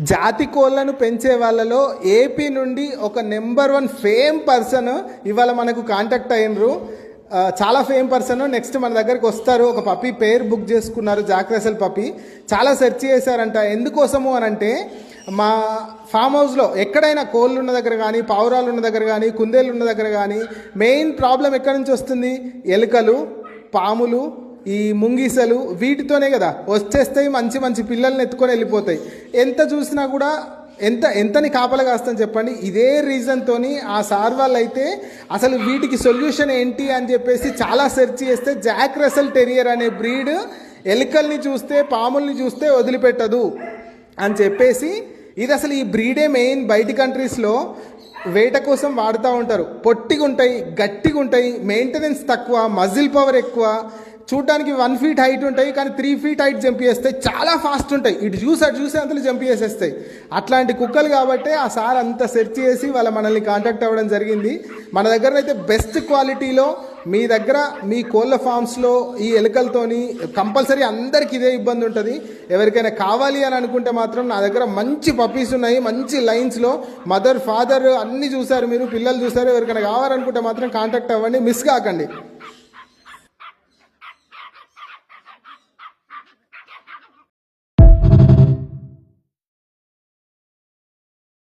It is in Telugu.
జాతి కోళ్ళను పెంచే వాళ్ళలో ఏపీ నుండి ఒక నెంబర్ వన్ ఫేమ్ పర్సన్ ఇవాళ మనకు కాంటాక్ట్ అయినరు. చాలా ఫేమ్ పర్సన్ నెక్స్ట్ మన దగ్గరికి వస్తారు. ఒక పప్పి పేరు బుక్ చేసుకున్నారు. జాక్రసల్ పప్పి చాలా సెర్చ్ చేశారంట. ఎందుకోసము అని అంటే మా ఫామ్ హౌస్లో ఎక్కడైనా కోళ్ళు ఉన్న దగ్గర కానీ పావురాలు ఉన్న దగ్గర కానీ కుందేళ్ళు ఉన్న దగ్గర కానీ మెయిన్ ప్రాబ్లం ఎక్కడి నుంచి వస్తుంది? ఎలుకలు పాములు ఈ ముంగీసలు వీటితోనే కదా. వచ్చేస్తాయి మంచి మంచి పిల్లల్ని ఎత్తుకొని వెళ్ళిపోతాయి. ఎంత చూసినా కూడా ఎంత ఎంతని కాపలా కాస్తాను చెప్పండి. ఇదే రీజన్తో ఆ సార్ వాళ్ళు అయితే అసలు వీటికి సొల్యూషన్ ఏంటి అని చెప్పేసి చాలా సెర్చ్ చేస్తే జాక్ రసల్ టెరియర్ అనే బ్రీడ్ ఎలుకల్ని చూస్తే పాముల్ని చూస్తే వదిలిపెట్టదు అని చెప్పేసి ఇది అసలు ఈ బ్రీడే మెయిన్ బయటి కంట్రీస్లో వేట కోసం వాడుతూ ఉంటారు. పొట్టిగా ఉంటాయి గట్టిగా ఉంటాయి మెయింటెనెన్స్ తక్కువ మజిల్ పవర్ ఎక్కువ. చూడడానికి వన్ ఫీట్ హైట్ ఉంటాయి కానీ త్రీ ఫీట్ హైట్ జంప్ చేస్తాయి. చాలా ఫాస్ట్ ఉంటాయి. ఇటు చూసి అటు చూసి అంతలో జంప్ చేసేస్తాయి. అట్లాంటి కుక్కలు కాబట్టి ఆ సార్ అంత సెర్చ్ చేసి వాళ్ళ మనల్ని కాంటాక్ట్ అవ్వడం జరిగింది. మన దగ్గర అయితే బెస్ట్ క్వాలిటీలో మీ దగ్గర మీ కోళ్ళ ఫామ్స్లో ఈ ఎలుకలతోని కంపల్సరీ అందరికి ఇదే ఇబ్బంది ఉంటుంది. ఎవరికైనా కావాలి అని అనుకుంటే మాత్రం నా దగ్గర మంచి పప్పీస్ ఉన్నాయి. మంచి లైన్స్లో మదర్ ఫాదర్ అన్ని చూసారు మీరు పిల్లలు చూసారు ఎవరికైనా కావాలనుకుంటే మాత్రం కాంటాక్ట్ అవ్వండి. మిస్ కాకండి.